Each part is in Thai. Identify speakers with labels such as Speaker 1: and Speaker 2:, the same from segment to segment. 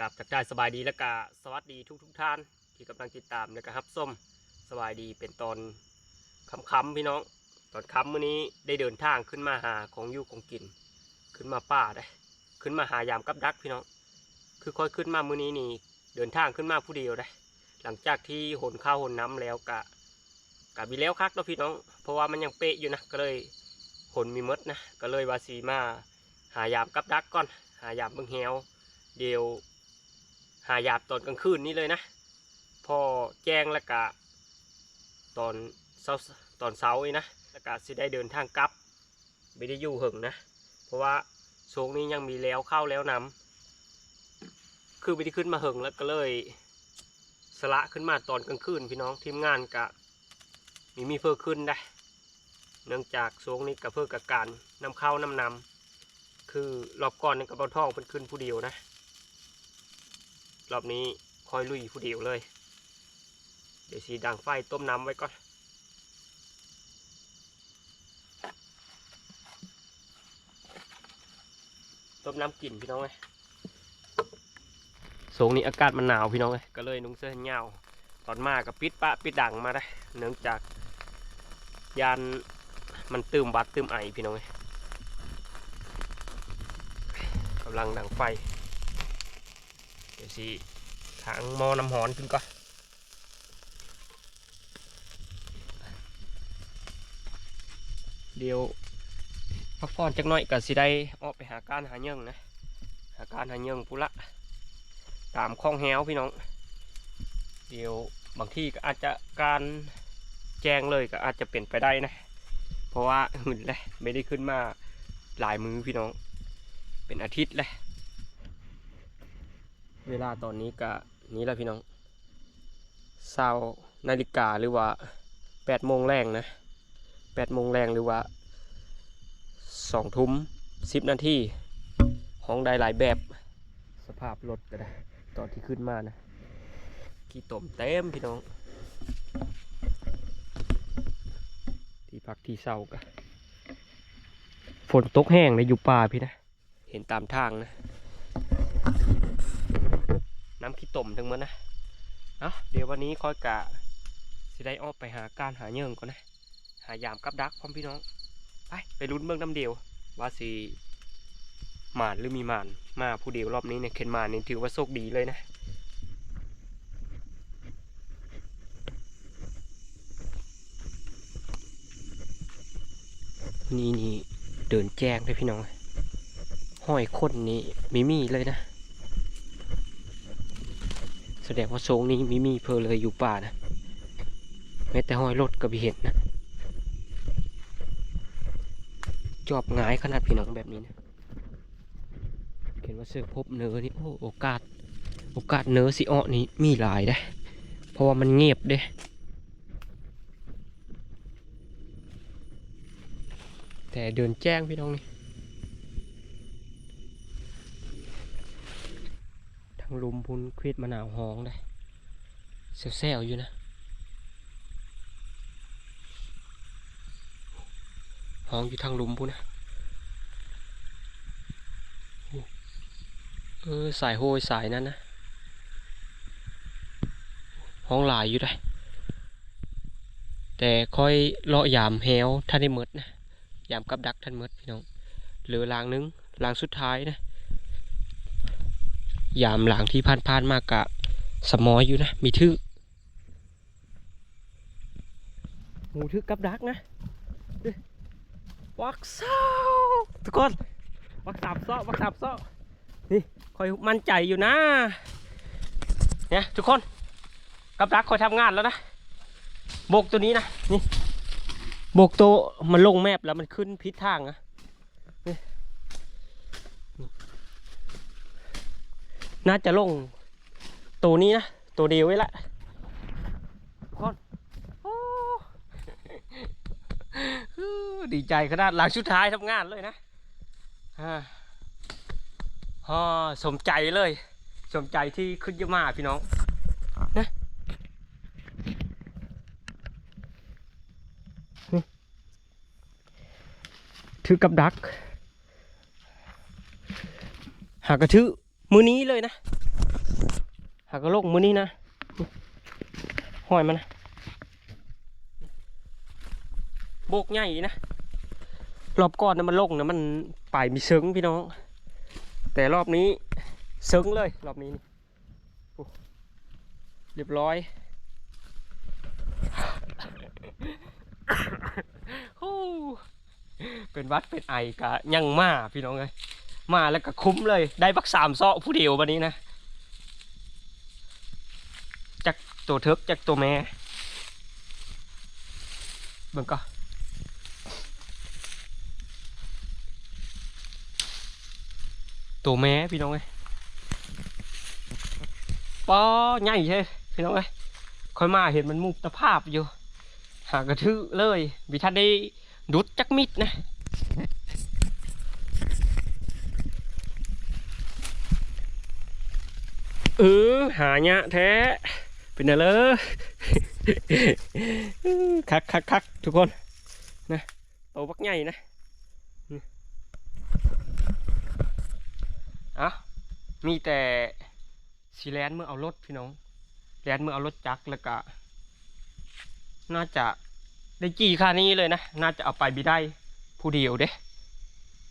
Speaker 1: กับทักทายสบายดีและกาสวัสดีทุกทุกท่าน ที่กำลังติดตามและก็รับส้มสบายดีเป็นตอนค่ำๆพี่น้อง ตอนค่ำมื้อนี้ได้เดินทางขึ้นมาหาของอยู่ของกิน ขึ้นมาป่าได้ ขึ้นมาหายามกับดักพี่น้อง คือค่อยขึ้นมามื้อนี้นี่เดินทางขึ้นมาผู้เดียวได้ หลังจากที่หนข้าวหนน้ำแล้วกะกะมีแล้วคักเนาะพี่น้อง เพราะว่ามันยังเป๊ะอยู่นะก็เลยหนมีมดนะก็เลยว่าสีมาหายามกับดักก่อนหายามเบิ่งแฮวเดียว หายามตอนกลางคืนนี่เลยนะ พอแจ้งแล้วกะตอนเช้าตอนเช้านี่นะแล้วกะสิได้เดินทางกลับไม่ได้อยู่หึงนะ เพราะว่าโชงนี้ยังมีแล้วเข้าแล้วนำคือไม่ได้ขึ้นมาหึงแล้วก็เลยสละขึ้นมาตอนกลางคืนพี่น้องทีมงานกะมีมีเพิ่มขึ้นได้ เนื่องจากโชงนี้กับเพิ่มกับการนำเข้านำนำคือรอบก่อนนี่กับบอลทองเป็นขึ้นผู้เดียวนะ รอบนี้คอยลุยผู้เดียวเลย เดี๋ยวสีดังไฟต้มน้ำไว้ก่อนต้มน้ำกลิ่นพี่น้องไงโสงนี้อากาศมันหนาวพี่น้องไงก็เลยนุ่งเสื้อแขนยาวตอนมากับปิดปะปิดดังมาได้ เนื่องจากยานมันตืมบัดตืมไอพี่น้องไงกำลังดังไฟ สิทางมอน้ำหอนขึ้นก่อนเดี๋ยวพักผ่อนจักหน่อยก็สิได้ออกไปหาการหาเยื่งนะหาการหาเยื่งปุระตามคลองแหวพี่น้อง เดี๋ยวบางที่ก็อาจจะการแจ้งเลยก็อาจจะเปลี่ยนไปได้นะ เพราะว่าหุ่นเลยไม่ได้ขึ้นมาหลายมือพี่น้อง เป็นอาทิตย์เลย เวลาตอนนี้ก็นี้แล้วพี่น้องเศร้านาฬิกาหรือว่าแปดโมงแรงนะแปดโมงแรงหรือว่าสองทุ่มสิบนาทีห้องได้หลายแบบสภาพรถก็ได้ตอนที่ขึ้นมานะกี่ตมเต็มพี่น้อง ที่พักที่เศร้าก็ฝนตกแห้งในอยู่ป่าพี่นะ เห็นตามทางนะ น้ำขี้ ต่มทั้งหมดนะเอาเดี๋ยววันนี้ค่อยกะสิได้ออกไปหาการหาเยื่งก่อนนะ หายามกับดักพร้อมพี่น้อง ไปไปลุ้นเบื้องน้ำเดียว ว่าสิหมานหรือมีหมานมาผู้เดียวรอบนี้เนี่ยเข็นหมานนี่ถือว่าโชคดีเลยนะนี่นี่เดินแจ้งเลยพี่น้อง ห้อยคนนี่มีมีเลยนะ ดงว่าโซงนี้มีมีเพอเลยอยู่ป่านะแม้แต่ห้อยรถก็ไ่เห็นนะ จอบงายขนาดพี่น้องแบบนี้นะเห็นว่าเสือพบเนื้อนี่โอ้โอกาส โอกาสเนื้อสิอ้อนี่มีหลายได้ เพราะว่ามันเงียบเด้แต่เดินแจ้งพี่น้องนี่ ทางลุมพุนควิดมะนาวหองได้แซวๆอยู่นะหองอยู่ทางลุมพุนนะเออสายโหยสายนั้นนะห้องหลายอยู่ได้ แต่ค่อยเลาะยามแฮวท่านได้หมดนะยามกับดักท่านหมดพี่น้องเหลือลางนึงลางสุดท้ายนะ ยามหลังที่ผ่านผ่านๆมากกะสมอยอยู่นะ มีทึกหมูทึกกับดักนะวักเศร้าทุกคนวักสับเซาวักสับเซานี่คอยมั่นใจอยู่นะเนี่ยทุกคนกับดักคอยทำงานแล้วนะโบกตัวนี้นะนี่โบกตัวมันลงแมพแล้วมันขึ้นพิษทางนะ น่าจะลง ตัวนี้นะ ตัวเดียวไว้ละก่อนดีใจขนาดหลังชุดท้ายทำงานเลยนะฮ่อสมใจเลย สมใจที่ขึ้นเยอะมากพี่น้องนะนี่ถือกับดัก หากระทือ มือนี้เลยนะหากระโลกมือนี้นะห้อยมันนะโบกใหญ่นะรอบก่อนนะมันลงนะมันไปมีเซิงพี่น้อง แต่รอบนี้เซิงเลย รอบนี้นเรียบร้อยฮู้เป็นวัดเป็นไอกะยังมาพี่น้องเลย มาแล้วก็คุ้มเลย ได้บักสามเซาะผู้เดียววันนี้นะจากตัวเทิกจากตัวแม่เบิ่งก็ตัวแม่พี่น้องเอ้ยปอใหญ่ใช่พี่น้องเอ้ยค่อยมาเห็นมันมุกตะภาพอยู่ หากระทือเลย วิทันได้ดุดจักมิดนะ เออหาเนี่ยแท้ เป็นอะไรคักคักคักทุกคนนะโตบักใหญ่นะอะมีแต่สีแลนเมื่อเอารถพี่น้องแลนเมื่อเอารถจักรแล้วก็น่าจะได้กี่ค่านี้เลยนะ น่าจะเอาไปบิได้ผู้เดียวเด้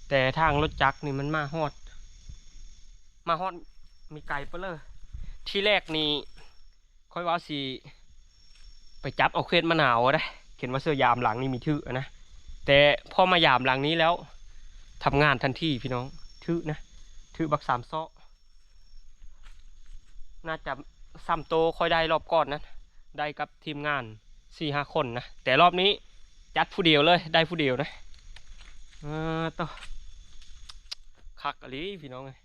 Speaker 1: แต่ทางรถจักรนี่มันมาฮอด มาฮอดมีไกลเปะเลย ที่แรกนี่ค่อยว่าสิไปจับเอาเครนมะนาวได้เห็นว่าเสื้อยามหลังนี่มีทื่อนะแต่พอมายามหลังนี้แล้วทำงานทันทีพี่น้องทื่อนะถือบักสามซ้อน่าจะซ้ำโตค่อยได้รอบก่อนนั้นได้กับทีมงานสี่ห้าคนนะแต่รอบนี้จัดผู้เดียวเลย ได้ผู้เดียวนะอ่าต่อคักอะลีพี่น้องเอ้ย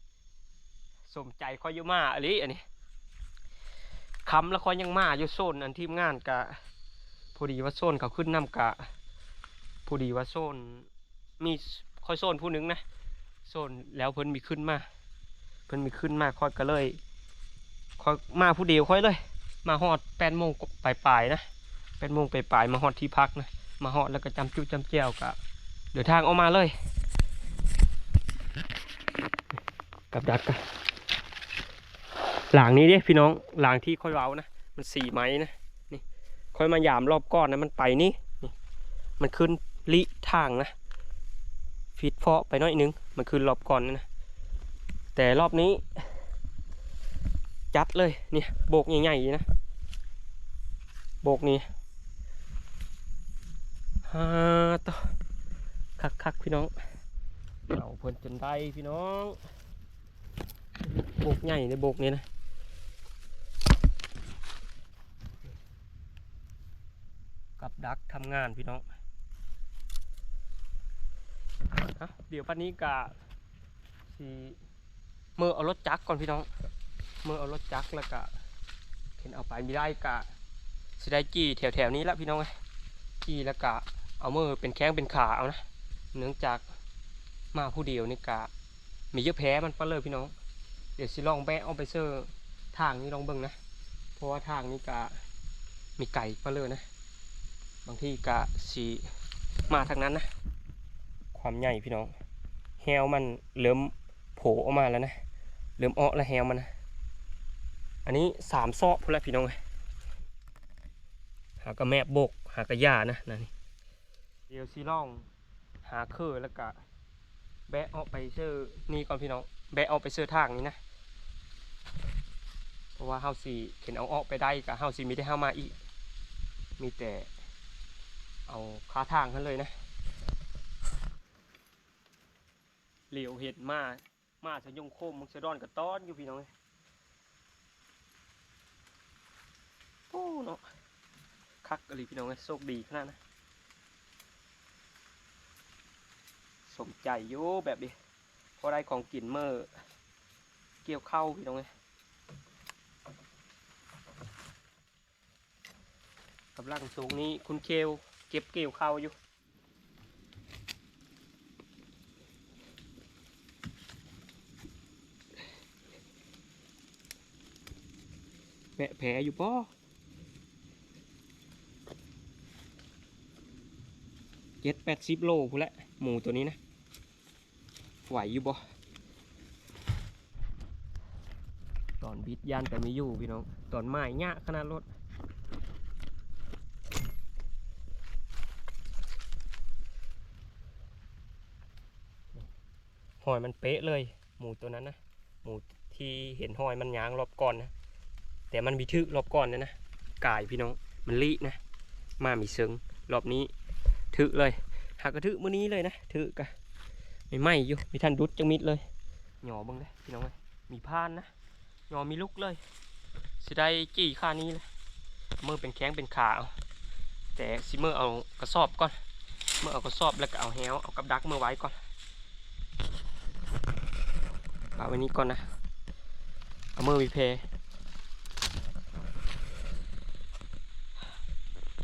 Speaker 1: สมใจค่อยอยู่มากอะลีอันนี้ คำแล้วคอยยังมาอยู่โซนอันทีมงานกะพอดีว่าโซนเขาขึ้นนำกะพอดีว่าโซนมีคอยโซนผู้หนึงนะโซนแล้วเพิ่นมีขึ้นมาเพิ่นมีขึ้นมาคอยก็เลยคอยมาผู้เดียวคอยเลย มาฮอดแปดโมงปลายๆนะแปดโมงปลายๆมาฮอดที่พักนะมาฮอดแล้วก็จำจุจำเจียวกะเดินทางออกมาเลย กับดักกัน หลังนี้เด้พี่น้องหลังที่ค่อยเว้านะมันสี่ไม้นะนี่ค่อยมายามรอบก้อนนะมันไปนี่นี่ มันขึ้นลิทางนะฟิตเพาะไปน้อยนึง มันคือรอบก่อนนะแต่รอบนี้ จัดเลยเนี่ยโบกใหญ่ๆนะโบกนี่ฮ่าต่อคักคักพี่น้องเอาเพิ่นจนได้พี่น้องโบกใหญ่ในโบกนี้นะ กับ ดักทำงานพี่น้องเดี๋ยวปันนี้กะสีเมื่อเอารถจักรก่อนพี่น้อง เมื่อเอารถจักรแล้วก็เห็นเอาไปไม่ได้กะสิได้กี่แถวแถวนี้ละพี่น้องไงกี่แล้วกะเอามือเป็นแข้งเป็นขาเอานะเนื่องจากมาผู้เดียวนี่กะมีเยอะแพ้มันปะเลยพี่น้อง เดี๋ยวสิลองแบะเอาไปเซอร์ทางนี้ลองเบิ่งนะ เพราะว่าทางนี้กะมีไก่ปะเลยนะ บางที่กะสีมาทางนั้นนะ ความใหญ่พี่น้องแฮวมันเริ่มโผล่ออกมาแล้วนะเริ่มออกแล้วแฮวมันนะอันนี้สามซอกพุ่นละพี่น้องหากระแมบโบก หากระยานะนั่นนี่เดี๋ยวซีล่อง หาเคอแล้วก็แบะออกไปเสื้อนี่ก่อนพี่น้องแบะออกไปเสื้อทางนี้นะเพราะว่าเฮาสีเห็นเอาออกไปได้กับเฮาสีมีได้เฮามาอีก มีแต่ เอาคาทางกันเลยนะเหลียวเห็ดมา มาสยงโคมมึงสะดอนกับต้อนอยู่พี่น้องเอ้ยโอ้เนาะคักอะไรพี่น้องโชคดีขนาดนะสมใจโยแบบนี้พอได้ของกินเมื่อเกี่ยวเข้าพี่น้องเอ้ยกำลังสูงนี้คุณเคล ก็บเกี่ยวเข้าอยู่แผลแผลอยู่ป่อเจ็ดแปดสิบโลพูแหละหมูตัวนี้นะไหวอยู่บ่ตอนบิดยันแต่ไม่อยู่พี่น้อง ตอนไม้เงี้ยขนาดรถ หอยมันเป๊ะเลย หมูตัวนั้นนะหมูที่เห็นหอยมันยางรอบก่อนนะแต่มันมีทึกรอบก่อนนะนะกายพี่น้องมันลินะ มามีเซิงรอบนี้ทึกเลยหากกระทึกมื้อนี้เลยนะทึกกะไม่ไหมอยู่มีท่านดุดจังมิดเลยหยอบังเลยพี่น้องเอ้ยมีพานนะหยอมีลุกเลยสิได้จี้ค่านี้เลยเมื่อเป็นแข้งเป็นขาเอาแต่สิเมื่อเอากระสอบก่อน เมื่อเอากระสอบแล้วก็เอาแฮวเอากับดักเมื่อไว้ก่อน เอาไว้นี้ก่อนนะเอามือมีเพ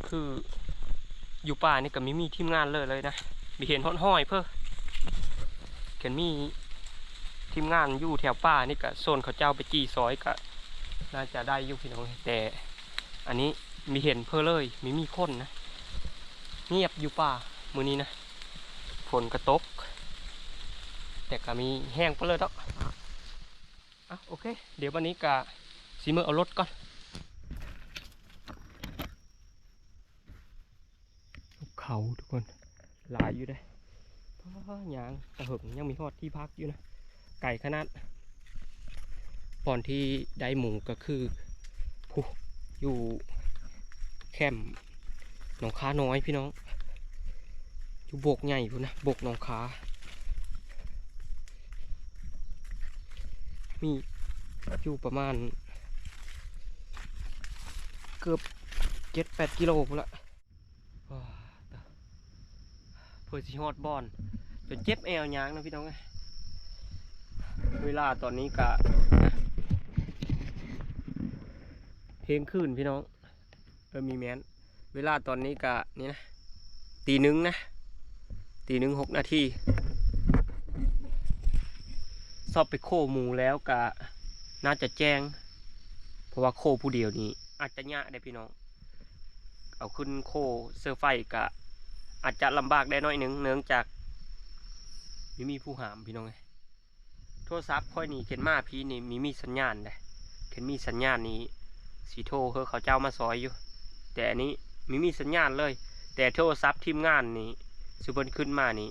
Speaker 1: คืออยู่ป่านี่ก็มีมีทีมงานเลยเลยนะ มีเห็นห้อนห้อยเพื่อเห็นมีทีมงานอยู่แถวป่านี่ก็โซนเขาเจ้าไปจี้ซอยก็น่าจะได้อยู่พี่น้องแต่ อันนี้มีเห็นเพื่อเลยมีมีคนนะเงียบอยู่ป่ามือนี้นะฝนกระตก แต่ก็มีแห้งไปเลยดอกอะโอเค เดี๋ยววันนี้กะซีเมอร์เอารถก่อนเขาทุกคนหลายอยู่ได้อหยางตะเหิงยังมีทอดที่พักอยู่นะ ไก่ขนาดตอนที่ได้หมูก็คือผู้อยู่แคมป์หนองคาน้อยพี่น้อง อยู่บกใหญ่พูนนะบกหนองคา มีอยู่ประมาณ เกือบเจ็ดแปดกิโลพุ่นละว้าวเพื่อสิฮอดบอนจนเจ็บแอวยางนะพี่น้องเวลาตอนนี้กะนะเพลงขึ้นพี่น้องเออมีแมนเวลาตอนนี้กะนี่นะตีหนึ่งนะตีหนึ่งหกนาที สอบไปโคหมูแล้วกะน่าจะแจ้ง เพราะว่าโคผู้เดียวนี้ อาจจะยากได้พี่น้อง เอาขึ้นโคเสื้อไฟกะอาจจะลำบากได้น้อยหนึ่งเนื่องจากไม่มีผู้หามพี่น้องไงโทรศัพท์ค่อยนี่เข็นมาพี่นี่มีมีสัญญาณเลยเข็นมีสัญญาณนี้สีโทรเขาเขาเจ้ามาซอยอยู่ แต่อันนี้มีมีสัญญาณเลย แต่โทรศัพท์ทีมงานนี้สุบนขึ้นมานี่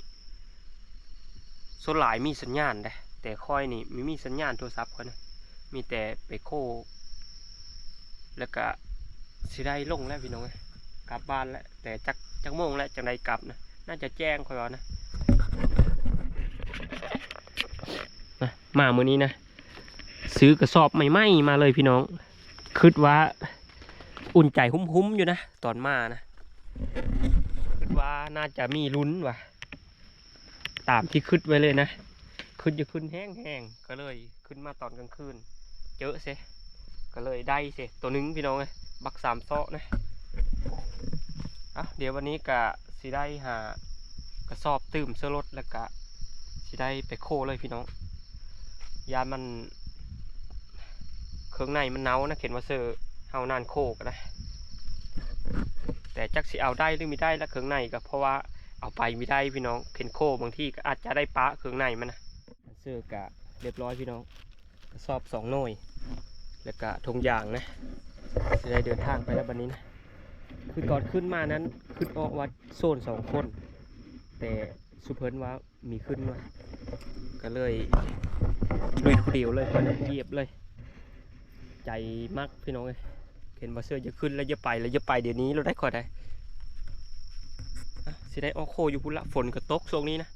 Speaker 1: ส่วนหลายมีสัญญาณเลย แต่ค่อยนี่มีมีสัญญาณโทรศัพท์เขานะมีแต่ไปโค แล้วก็สิได้ลงแล้วพี่น้องกลับบ้านแล้วแต่จักจักโมงแล้วจังไดกลับนะน่าจะแจ้งคอยเอานะนะมามื้อนี้นะซื้อกระสอบใหม่ๆมาเลยพี่น้องคิดว่าอุ่นใจหุ้มๆอยู่นะตอนมานะคิดว่าน่าจะมีลุ้นว่ะ ตามที่คิดไว้เลยนะ ขึ้นจะขึ้นแห้งๆก็เลยขึ้นมาตอนกลางคืนเจอเซก็เลยได้เซตัวหนึงพี่น้องเลยบักสามโซะนะอะเดี๋ยววันนี้กะสิได้หากระสอบตื่มเสื้อรถแล้วกะสิได้ไปโคเลยพี่น้อง ยานมันเครื่องในมันเน่านะเขียนว่าเสื้อเฮานานโคก็ได้แต่จักสิเอาได้หรือไม่ได้แล้วเครื่องในก็เพราะว่าเอาไปไม่ได้พี่น้องเข็นโคบางที่ก็อาจจะได้ปะเครื่องในมันนะ เสื้อกะเรียบร้อยพี่น้องกระสอบสองหน่วย แล้วก็ทงยางนะจะได้เดินทางไปแล้ววันนี้นะ คือก่อนขึ้นมานั้นขึ้นออกวัดโซนสองคน แต่สุเพิ่นว่ามีขึ้นมาก็เลยลุยคนเดียวเลยคนเหยียบเลย ใจมากพี่น้องเลยเห็นว่าเสื้อจะขึ้นแล้วจะไปแล้วจะไปเดี๋ยวนี้เราได้ขอได้ะสิได้ออกโคอยู่พุ่นละฝนก็ตกช่วงนี้นะ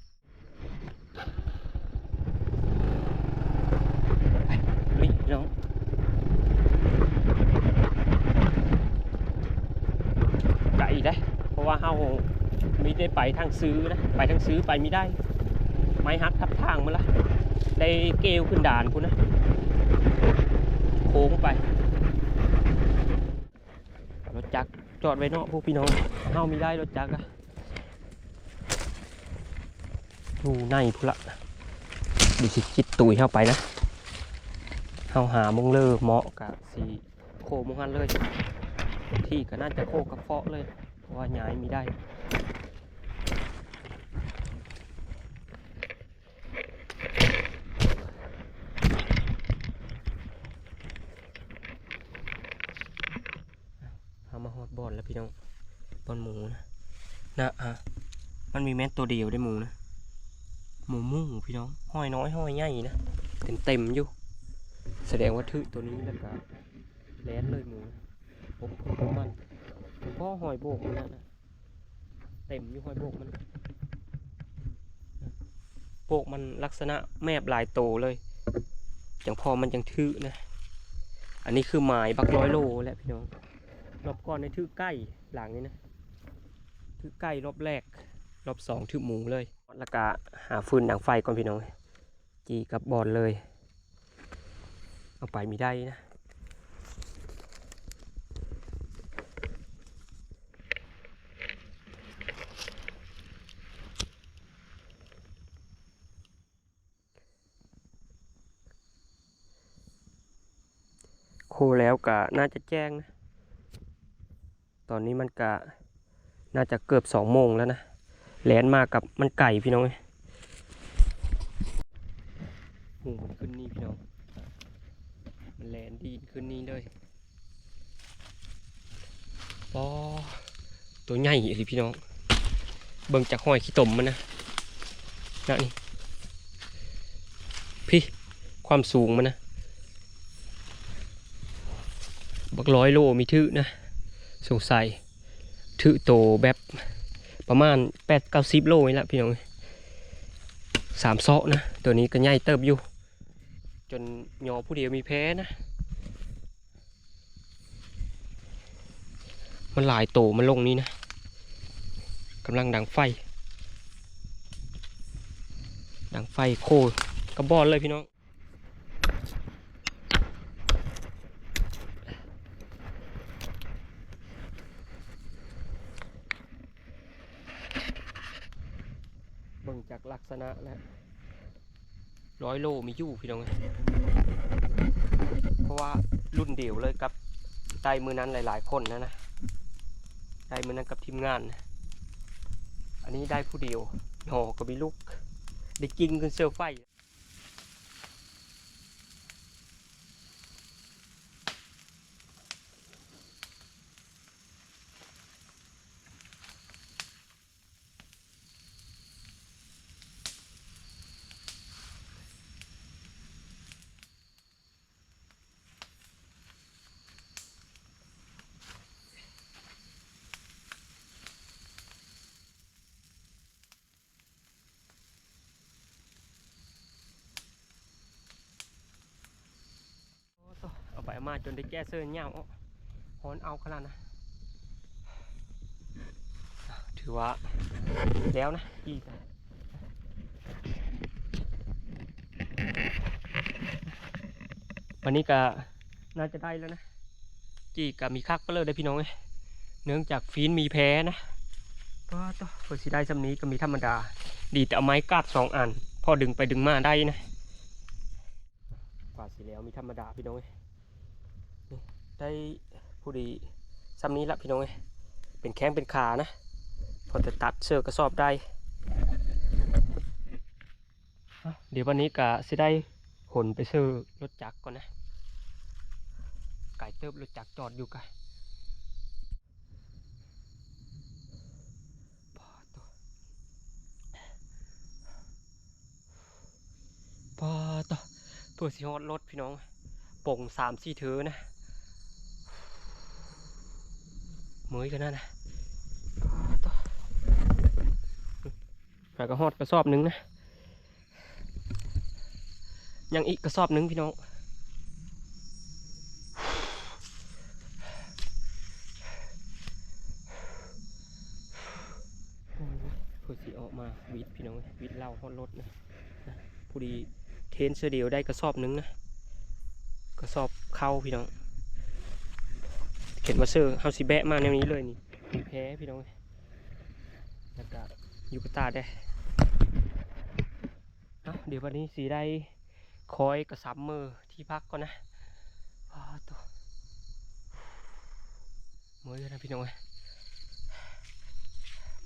Speaker 1: เฮ้ยน้องไก่ได้ เพราะว่าเฮาไม่ได้ไปทางซื้อนะ ไปทางซื้อไปไม่ได้ ไม้ฮักทับทางมาละ ได้เกลขึ้นด่านคุณนะ โค้งไปรถจักรจอดไว้เนาะพวกพี่น้องเฮาไม่ได้รถจักรอะอยู่ในพุละดิสิคิดตุยเข้าไปนะ เอาหามุ้งเลอเหมาะกับสีโคมุงันเลย ที่ก็น่าจะโคกับเฟาะเลยเพราะว่าย้ายมีได้มาหอดบอลแล้วพี่น้องบอลหมูนะนะอะมันมีแม้ตัวเดียวได้หมูนะหมูมุ่งพี่น้องห้อยน้อยห้อยใหญ่นะเต็มเต็มอยู่ สดงว่าทึตัวนี้แล้วก็แลนเลยหมูนะโอ้โหมันพ่อหอยโบกมันนะเต็มอยู่หอยโบกมันโบกมันลักษณะแมบหลายโตเลยจังพอมันจังทึนะ อันนี้คือหมายบักร้อยโลแหละพี่น้องรอบก่อนในทื่อใกล้หลังนี้นะทื่อใกล้รอบแรก รอบสองทื่อหมูเลยแล้วก็หาฟืนหนังไฟก่อนพี่น้องจีกับบอลเลย เอาไปมีได้นะโคแล้วก็น่าจะแจ้งนะ ตอนนี้มันก็น่าจะเกือบสองโมงแล้วนะ แหลนมากับมันไก่พี่น้องเอ้ยหูมันขึ้นนี่พี่น้อง มันแลนดีนขึ้นนี่เลยปอตัวใหญ่เลยพี่น้อง เบิ่งจากห้อยขี้ตมมันนะนะนี่ พี่ ความสูงมันนะ บักร้อยโลมีทึนะ สงสัยทึโตแบบประมาณแปดเก้าสิบโลนี่แหละพี่น้องสามเซาะนะ ตัวนี้ก็ใหญ่เติบอยู่ จนยอผู้เดียวมีแพ้นะ มันหลายโตมันลงนี้นะกำลังดังไฟ ดังไฟโคกระบอนเลยพี่น้องเบิ่งจากลักษณะแล้ว ร้อยโลมีอยู่พี่น้องเอ้ยเพราะว่ารุ่นเดียวเลยกับได้มือนั้นหลาย ๆ คนนะนะได้มือนั้นกับทีมงานนะอันนี้ได้ผู้เดียวหอก็มีลูกได้กินกันเซลไฟ โอ้โตเอาไปเอา มาจนได้แก้เสื้อเงาเอาหอนเอาขนาดนะถือว่าแล้วนะอีกวันนี้ก็น่าจะได้แล้วนะจีกับมีคักเปเลยได้พี่น้องเเนื่องจากฟีนมีแพ้นะก็ต่อเพื่อสิได้สำนี้ก็มีธรรมดา ดีแต่เอาไม้กาดสองอัน พอดึงไปดึงมาได้นะกว่าสิแล้วมีธรรมดาพี่น้องเอ ได้ผู้ดีซ้ำนี้ละพี่น้องเอ้ยเป็นแข้งเป็นขานะ พอจะตัดเสือกระสอบได้ เดี๋ยววันนี้กะสิได้ขนไปซื้อรถจักรก่อนนะ ไก่เติบรถจักรจอดอยู่ไกะปอตัวปอตัวเพื่อสิฮอดรถพี่น้องป่งสามสี่เธอนะเห มยกันนั่นนะแล้วก็ฮอดกระสอบนึงนะ ยังอีกกระสอบนึงพี่น้องโอ้ยเพื่อสิออกมาวิดพี่น้องวิดเล่าฮอดรถนะนะผู้ดีเทนเสื้อเดียวได้กระสอบนึงนะ กระสอบเข้าพี่น้อง เข็นมาเสื้อเฮาสิแบะมาแนวนี้เลยนี่แพ้พี่น้องแล้วก็ยูกตาได้เอาเดี๋ยววันนี้สีได้คอยกระซับมือที่พักก่อนนะอ้ตัวเมยนะพี่น้องเอ้ย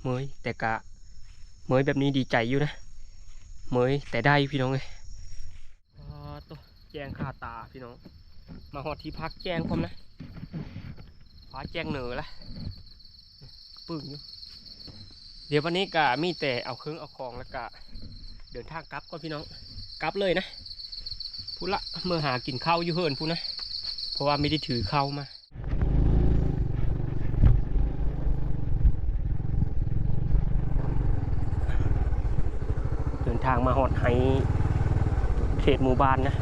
Speaker 1: เมยแต่กะเมยแบบนี้ดีใจอยู่นะเมยแต่ได้พี่น้องเอ้ยอ๋อตัวแจ้งคาตาพี่น้อง มาหอดที่พักแจ้งผมนะ ฟ้าแจ้งเหนือละปึ้งอยู่เดี๋ยววันนี้ก็มีแต่เอาเครื่องเอาของแล้วก็เดินทางกลับก่อนพี่น้องกลับเลยนะพูดละเมื่อหากินข้าวอยู่เฮินพูดนะเพราะว่าไม่ได้ถือข้าวมาเดินทางมาหอดไฮเขตหมู่บ้านนะ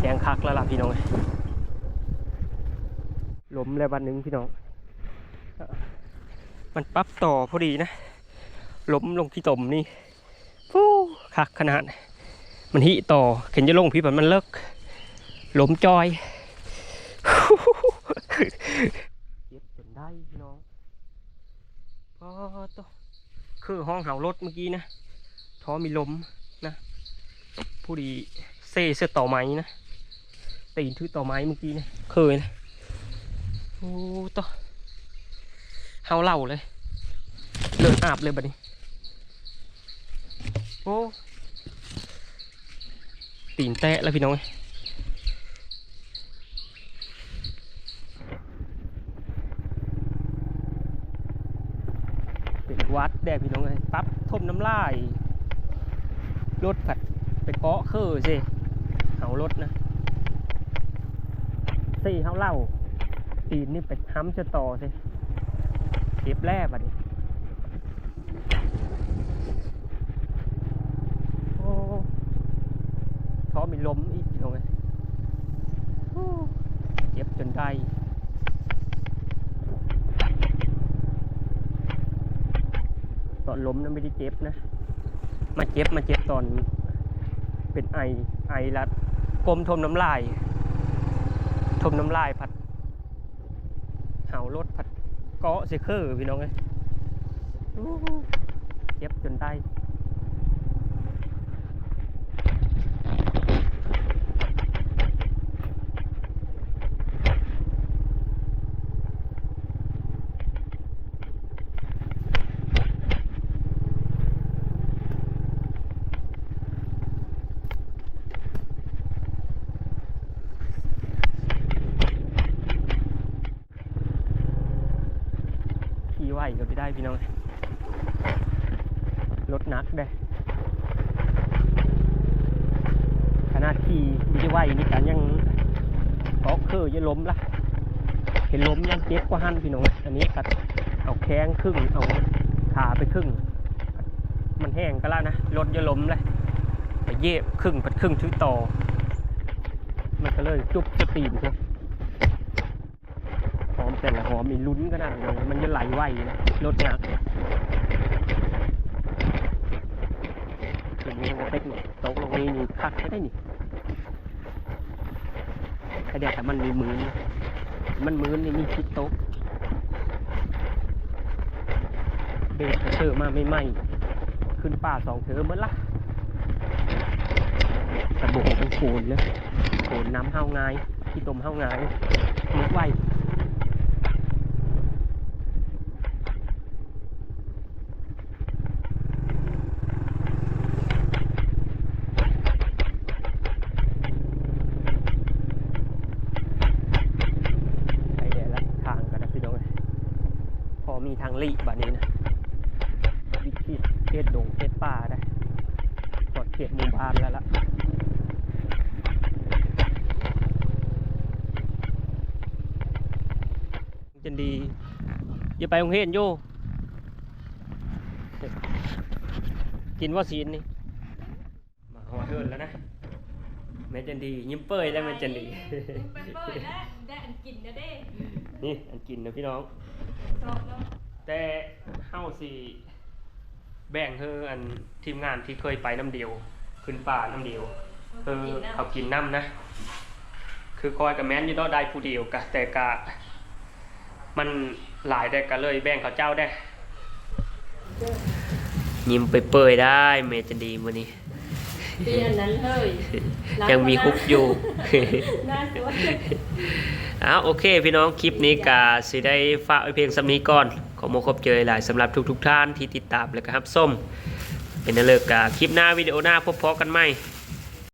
Speaker 1: แจง คักแล้วล่ะพี่น้องล้มแล้ววันหนึ่งพี่น้อง มันปรับต่อพอดีนะล้มลงที่ตมนี่ฟู้คักขนาด มันหิต่อเข็นจะลงพี่แบบมันเลิกล้มจอยเย็บจนได้พี่น้องพอตัวคือห้องเหารถเมื่อกี้นะท้อมีลมนะผู้ดีเซ่เสื้อต่อไม้นะ ตีนทือต่อไม้เมื่อกี้นะเคยนะโอ้ตัวเฮาเหล่าเลยเลือดอาบเลยบัดนี้โอ้ตีนแตะแล้วพี่น้องเอ้ยเป็นวัดแดดพี่น้องเลยปั๊บทมน้ำลายรถผัดไปเกาะคือสิเอารถนะ สี่เขาเล่าตีนนี่ไปห้ำจะต่อสิเก็บแร่บัดนี้โอ้ท้อมีลมอีกพี่น้องเลยโอ้เจ็บจนได้ตอนล้มนั้นไม่ได้เจ็บนะ มาเจ็บมาเจ็บตอนเป็นไอไอรัดกลมทมน้ำลาย ทมน้ำลายผัดเห่ารถผัดเกาะเซเคอพี่น้องเลยเจ็บจนได้ ขี่ไหวก็ไปได้พี่น้อง รถนักได้ขนาดขี่ม่ได้ไหวนี่กันยังเกาะคือจะล้มละเห็นล้มยังเจ็บกว่าหันพี่น้องอันนี้กัดเอาแข้งครึ่งเอาขาไปครึ่ง มันแห้งก็แล้วนะรถจะล้มเลยไปเย็บครึ่งปัดครึ่งถือต่อ มันก็เลยจุบจะตีนใช่หอมแต่ละหอมมีลุ้นขนาดนั้นมันจะไหลไหวนะรถหนัก ถึงนี้มันเต็กเนี่ตกลงนี้นี่คักไม่ได้นี่ไอเดียแต่มันมีมือนะมันมือนี่มีคิดตกเบรกเธอมาไม่ไหมขึ้นป่าสองเธอเมื่อละแต่โบกเป็นโขนเลยโขนน้ำเฮาง่ายที่ตมเฮาง่ายมือไหว ไอเดียละทางกันนะพี่น้องเอ้ยพอมีทางลีแบบนี้นะวิธีเขตดงเขตป่าได้กดเขตหมู่บ้านแล้วล่ะจันดี อย่า ไปโรงเรียนโยกินว่าซีนนี่ มาหอเทินแล้วนะแม่จันดี ยิ้มเป้ยแล้วแม่จันดี
Speaker 2: ไปเปิดแล้วได้อันกินนะเด้
Speaker 1: นี่อันกินนะพี่น้อง
Speaker 2: ชอบแล้ว
Speaker 1: แต่เฮาสิแบ่งเธออันทีมงานที่เคยไปน้ำเดียว ขึ้นป่าน้ำเดียวคือเขากินน้ำนะ คือคอยกับแม้นอยู่ต้องได้ผู้เดียวกะแต่กะ มันหลายได้กะเลยแบ่งเขาเจ้าได้ ยิ้มไปเปยได้เมจันดีวันนี้
Speaker 2: ปีอันนั้นเลย
Speaker 1: ยังมีคุกอยู่
Speaker 2: น่าสวย
Speaker 1: อ้าวโอเค พี่น้องคลิปนี้กาสิได้ฝากไว้เพียงสำนี้ก่อน ขอโมครบเจอหลายสำหรับทุกๆทท่านที่ติดตามและก็รับส้มไปเป็นเลิกกะคลิปหน้าวิดีโอหน้าพบพอกันไหม